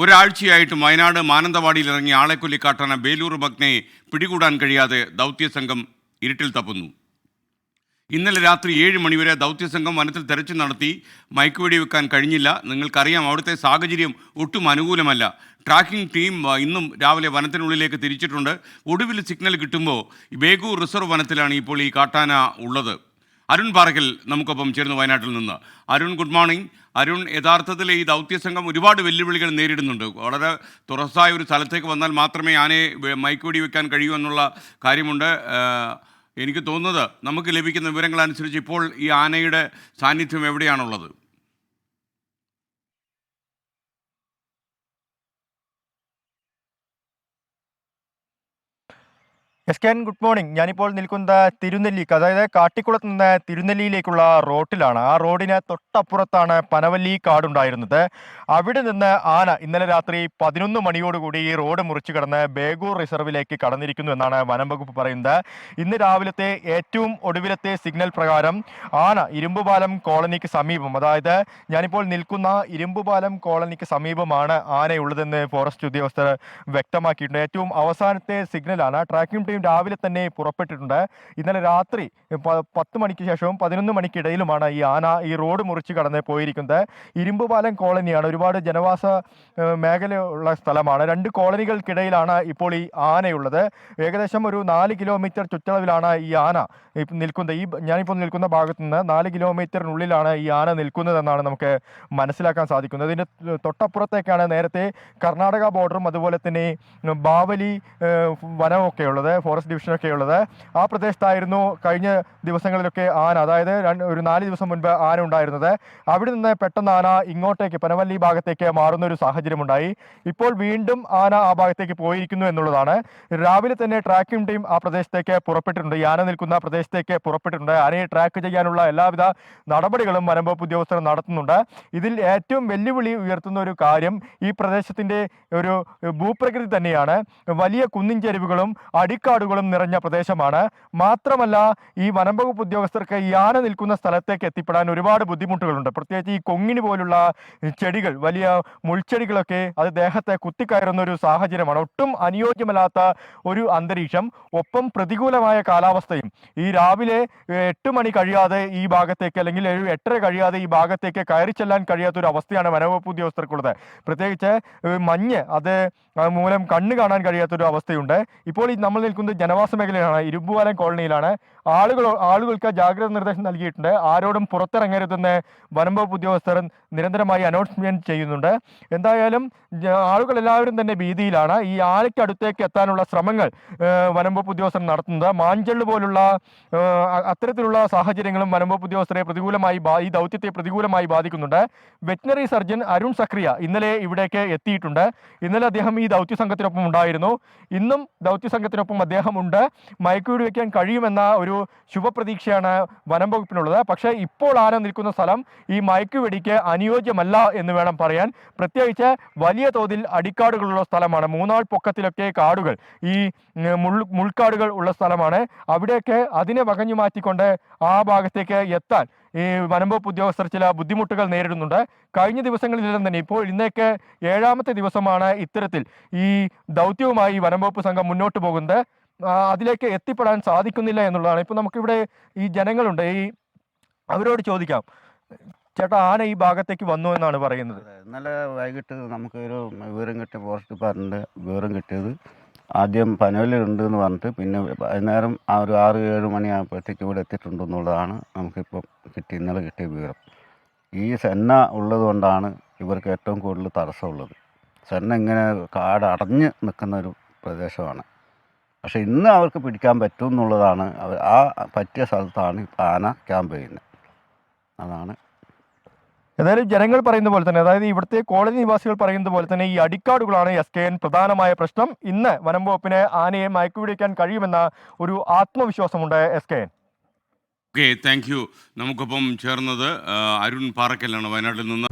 ഒരാഴ്ചയായിട്ടും വയനാട് മാനന്തവാടിയിൽ ഇറങ്ങിയ ആളെക്കൊല്ലി കാട്ടാന ബേലൂർ മഗ്നെ പിടികൂടാൻ കഴിയാതെ ദൗത്യസംഘം ഇരുട്ടിൽ തപ്പുന്നു. ഇന്നലെ രാത്രി ഏഴ് മണിവരെ ദൗത്യസംഘം വനത്തിൽ തെരച്ചു നടത്തി മയക്കുവെടി വെക്കാൻ കഴിഞ്ഞില്ല. നിങ്ങൾക്കറിയാം അവിടുത്തെ സാഹചര്യം ഒട്ടും അനുകൂലമല്ല. ട്രാക്കിംഗ് ടീം ഇന്നും രാവിലെ വനത്തിനുള്ളിലേക്ക് തിരിച്ചിട്ടുണ്ട്. ഒടുവിൽ സിഗ്നൽ കിട്ടുമ്പോൾ ബേഗൂർ റിസർവ് വനത്തിലാണ് ഇപ്പോൾ ഈ കാട്ടാന ഉള്ളത്. അരുൺ പാറക്കൽ നമുക്കൊപ്പം ചേരുന്നു വയനാട്ടിൽ നിന്ന്. അരുൺ ഗുഡ് മോർണിംഗ് അരുൺ യഥാർത്ഥത്തിൽ ഈ ദൗത്യസംഘം ഒരുപാട് വെല്ലുവിളികൾ നേരിടുന്നുണ്ട്. വളരെ തുറസായ ഒരു സ്ഥലത്തേക്ക് വന്നാൽ മാത്രമേ ആനയെ മയക്കുവെടി വെക്കാൻ കഴിയൂ എന്നുള്ള കാര്യമുണ്ട്. എനിക്ക് തോന്നുന്നത് നമുക്ക് ലഭിക്കുന്ന വിവരങ്ങൾ അനുസരിച്ച് ഇപ്പോൾ ഈ ആനയുടെ സാന്നിധ്യം എവിടെയാണുള്ളത്? എസ് കെ ഗുഡ് മോർണിംഗ് ഞാനിപ്പോൾ നിൽക്കുന്ന തിരുനെല്ലി അതായത് കാട്ടിക്കുളത്ത് നിന്ന് തിരുനെല്ലിയിലേക്കുള്ള റോട്ടിലാണ്. ആ റോഡിന് തൊട്ടപ്പുറത്താണ് പനവല്ലി കാടുണ്ടായിരുന്നത്. അവിടെ നിന്ന് ആന ഇന്നലെ രാത്രി പതിനൊന്ന് മണിയോടുകൂടി ഈ റോഡ് മുറിച്ചു കടന്ന് ബേഗൂർ റിസർവിലേക്ക് കടന്നിരിക്കുന്നു എന്നാണ് വനം വകുപ്പ് പറയുന്നത്. ഇന്ന് രാവിലത്തെ ഏറ്റവും ഒടുവിലത്തെ സിഗ്നൽ പ്രകാരം ആന ഇരുമ്പുപാലം കോളനിക്ക് സമീപം അതായത് ഞാനിപ്പോൾ നിൽക്കുന്ന ഇരുമ്പുപാലം കോളനിക്ക് സമീപമാണ് ആനയുള്ളതെന്ന് ഫോറസ്റ്റ് ഉദ്യോഗസ്ഥർ വ്യക്തമാക്കിയിട്ടുണ്ട്. ഏറ്റവും അവസാനത്തെ സിഗ്നലാണ്. ട്രാക്കിംഗ് ടീം രാവിലെ തന്നെ പുറപ്പെട്ടിട്ടുണ്ട്. ഇന്നലെ രാത്രി പത്ത് മണിക്ക് ശേഷവും പതിനൊന്ന് മണിക്കിടയിലുമാണ് ഈ ആന ഈ റോഡ് മുറിച്ച് കടന്ന് പോയിരിക്കുന്നത്. ഇരുമ്പുപാലം കോളനിയാണ്. ഒരുപാട് ജനവാസ മേഖലയുള്ള സ്ഥലമാണ്. രണ്ട് കോളനികൾക്കിടയിലാണ് ഇപ്പോൾ ഈ ആനയുള്ളത്. ഏകദേശം ഒരു നാല് കിലോമീറ്റർ ചുറ്റളവിലാണ് ഈ ആന നിൽക്കുന്നത്. ഈ ഞാനിപ്പോൾ നിൽക്കുന്ന ഭാഗത്ത് നിന്ന് നാല് കിലോമീറ്ററിനുള്ളിലാണ് ഈ ആന നിൽക്കുന്നതെന്നാണ് നമുക്ക് മനസ്സിലാക്കാൻ സാധിക്കുന്നത്. ഇതിന്റെ തൊട്ടപ്പുറത്തേക്കാണ് നേരത്തെ കർണാടക ബോർഡറും അതുപോലെ തന്നെ ബാവലി വനമൊക്കെ ഉള്ളത് ഫോറസ്റ്റ് ഡിവിഷനൊക്കെ ഉള്ളത്. ആ പ്രദേശത്തായിരുന്നു കഴിഞ്ഞ ദിവസങ്ങളിലൊക്കെ ആന അതായത് ഒരു നാല് ദിവസം മുൻപ് ആന ഉണ്ടായിരുന്നത്. അവിടെ നിന്ന് പെട്ടെന്ന് ആന ഇങ്ങോട്ടേക്ക് പനവല്ലി ഭാഗത്തേക്ക് മാറുന്ന ഒരു സാഹചര്യമുണ്ടായി. ഇപ്പോൾ വീണ്ടും ആന ആ ഭാഗത്തേക്ക് പോയിരിക്കുന്നു എന്നുള്ളതാണ്. രാവിലെ തന്നെ ട്രാക്കിംഗ് ടീം ആ പ്രദേശത്തേക്ക് പുറപ്പെട്ടിട്ടുണ്ട്. ആന നിൽക്കുന്ന പ്രദേശത്തേക്ക് പുറപ്പെട്ടിട്ടുണ്ട്. ആനയെ ട്രാക്ക് ചെയ്യാനുള്ള എല്ലാവിധ നടപടികളും വനംവകുപ്പ് ഉദ്യോഗസ്ഥർ നടത്തുന്നുണ്ട്. ഇതിൽ ഏറ്റവും വെല്ലുവിളി ഉയർത്തുന്ന ഒരു കാര്യം ഈ പ്രദേശത്തിന്റെ ഒരു ഭൂപ്രകൃതി തന്നെയാണ്. വലിയ കുന്നിൻ ചെരുവുകളും അടിക്കാടുകളും നിറഞ്ഞ പ്രദേശമാണ്. മാത്രമല്ല ഈ വനംവകുപ്പ് ഉദ്യോഗസ്ഥർക്ക് യാന നിൽക്കുന്ന സ്ഥലത്തേക്ക് എത്തിപ്പെടാൻ ഒരുപാട് ബുദ്ധിമുട്ടുകളുണ്ട്. പ്രത്യേകിച്ച് ഈ കൊങ്ങിണി പോലുള്ള ചെടികൾ വലിയ മുൾച്ചെടികളൊക്കെ അത് ദേഹത്തെ കുത്തിക്കയറുന്ന ഒരു സാഹചര്യമാണ്. ഒട്ടും അനുയോജ്യമല്ലാത്ത ഒരു അന്തരീക്ഷം ഒപ്പം പ്രതികൂലമായ കാലാവസ്ഥയും. ഈ രാവിലെ എട്ട് മണി കഴിയാതെ ഈ ഭാഗത്തേക്ക് അല്ലെങ്കിൽ ഒരു എട്ടര കഴിയാതെ ഈ ഭാഗത്തേക്ക് കയറി ചെല്ലാൻ കഴിയാത്ത ഒരു അവസ്ഥയാണ് വനവകുപ്പ് ഉദ്യോഗസ്ഥർക്കുള്ളത്. പ്രത്യേകിച്ച് മഞ്ഞ് അത് മൂലം കണ്ണ് കാണാൻ കഴിയാത്തൊരു അവസ്ഥയുണ്ട്. ഇപ്പോൾ നമ്മൾ നിൽക്കുന്നത് ജനവാസ മേഖലയിലാണ്. ഇരുമ്പുവാലം കോളനിയിലാണ്. ആളുകൾ ആളുകൾക്ക് ജാഗ്രത നിർദ്ദേശം നൽകിയിട്ടുണ്ട്. ആരോടും പുറത്തിറങ്ങരുതെന്ന് വനം വകുപ്പ് ഉദ്യോഗസ്ഥർ നിരന്തരമായി അനൗൺസ്മെന്റ് ചെയ്യുന്നുണ്ട്. എന്തായാലും ആളുകൾ എല്ലാവരും തന്നെ ഭീതിയിലാണ്. ഈ ആലയ്ക്കടുത്തേക്ക് എത്താനുള്ള ശ്രമങ്ങൾ വനംവകുപ്പ് വനം വകുപ്പ് ഉദ്യോഗസ്ഥർ നടത്തുന്നത്. മാഞ്ചെള്ള് പോലുള്ള അത്തരത്തിലുള്ള സാഹചര്യങ്ങളും വനം വകുപ്പ് ഉദ്യോഗസ്ഥരെ പ്രതികൂലമായി ഈ ദൗത്യത്തെ പ്രതികൂലമായി ബാധിക്കുന്നുണ്ട്. വെറ്റിനറി സർജൻ അരുൺ സക്രിയ ഇന്നലെ ഇവിടേക്ക് എത്തിയിട്ടുണ്ട്. ഇന്നലെ അദ്ദേഹം ഈ ദൗത്യ സംഘത്തിനൊപ്പം ഉണ്ടായിരുന്നു. ഇന്നും ദൗത്യ സംഘത്തിനൊപ്പം അദ്ദേഹം ഉണ്ട് മയക്കുവെടി വയ്ക്കാൻ കഴിയുമെന്ന ഒരു ശുഭപ്രതീക്ഷയാണ് വനം വകുപ്പിനുള്ളത്. പക്ഷേ ഇപ്പോൾ ആന നിൽക്കുന്ന സ്ഥലം ഈ മയക്കുവെടിക്ക് അനുയോജ്യമല്ല എന്ന് വേണം പറയാൻ. പ്രത്യേകിച്ച് വലിയ തോതിൽ അടിക്കാടുകളുള്ള സ്ഥലമാണ്. മൂന്നാൾ പൊക്കത്തിലൊക്കെ കാടുകൾ. ഈ മുൾ മുൾക്കാടുകൾ ഉള്ള സ്ഥലമാണ്. അവിടെയൊക്കെ അതിനെ വകഞ്ഞു മാറ്റിക്കൊണ്ട് ആ ഭാഗത്തേക്ക് എത്താൻ ഈ വനംവകുപ്പ് ഉദ്യോഗസ്ഥർ ചില ബുദ്ധിമുട്ടുകൾ നേരിടുന്നുണ്ട്. കഴിഞ്ഞ ദിവസങ്ങളിലെല്ലാം തന്നെ ഇപ്പോൾ ഇന്നേക്ക് ഏഴാമത്തെ ദിവസമാണ് ഇത്തരത്തിൽ ഈ ദൗത്യവുമായി വനംവകുപ്പ് സംഘം മുന്നോട്ട് പോകുന്നത്. അതിലേക്ക് എത്തിപ്പെടാൻ സാധിക്കുന്നില്ല എന്നുള്ളതാണ്. ഇപ്പോൾ നമുക്കിവിടെ ഈ ജനങ്ങളുണ്ട്. ഈ അവരോട് ചോദിക്കാം. ചേട്ടാ ആന ഈ ഭാഗത്തേക്ക് വന്നു എന്നാണ് പറയുന്നത്. ഇന്നലെ വൈകിട്ട് നമുക്കൊരു വിവരം കിട്ടിയ ഫോറസ്റ്റ് ഡിപ്പാർട്ട്മെന്റ് വിവരം കിട്ടിയത് ആദ്യം പനവല്ലുണ്ട് എന്ന് പറഞ്ഞിട്ട് പിന്നെ വൈകുന്നേരം ആ ഒരു ആറ് ഏഴ് മണിയാകുമ്പോഴത്തേക്ക് ഇവിടെ എത്തിയിട്ടുണ്ടെന്നുള്ളതാണ് നമുക്കിപ്പോൾ കിട്ടി ഇന്നലെ കിട്ടിയ വിവരം. ഈ സെന്ന ഉള്ളത് കൊണ്ടാണ് ഇവർക്ക് ഏറ്റവും കൂടുതൽ തടസ്സമുള്ളത്. സെന്ന ഇങ്ങനെ കാട് അടഞ്ഞ് നിൽക്കുന്ന ഒരു പ്രദേശമാണ്. പക്ഷേ ഇന്ന് അവർക്ക് പിടിക്കാൻ പറ്റും എന്നുള്ളതാണ് അവർ ആ പറ്റിയ സ്ഥലത്താണ് ഇപ്പോൾ ആന ക്യാമ്പ് ചെയ്യുന്നത്. അതാണ് ഏതായാലും ജനങ്ങൾ പറയുന്ന പോലെ തന്നെ അതായത് ഇവിടുത്തെ കോളനി നിവാസികൾ പറയുന്നത് പോലെ തന്നെ ഈ അടിക്കാടുകളാണ് എസ് കെ എൻ പ്രധാനമായ പ്രശ്നം. ഇന്ന് വനം വകുപ്പിന് ആനയെ മയക്കുപിടിക്കാൻ കഴിയുമെന്ന ഒരു ആത്മവിശ്വാസമുണ്ട് S K N. Okay thank you നമുക്കൊപ്പം ചേർന്നത് അരുൺ പാറക്കലാണ് വയനാട്ടിൽ നിന്ന്.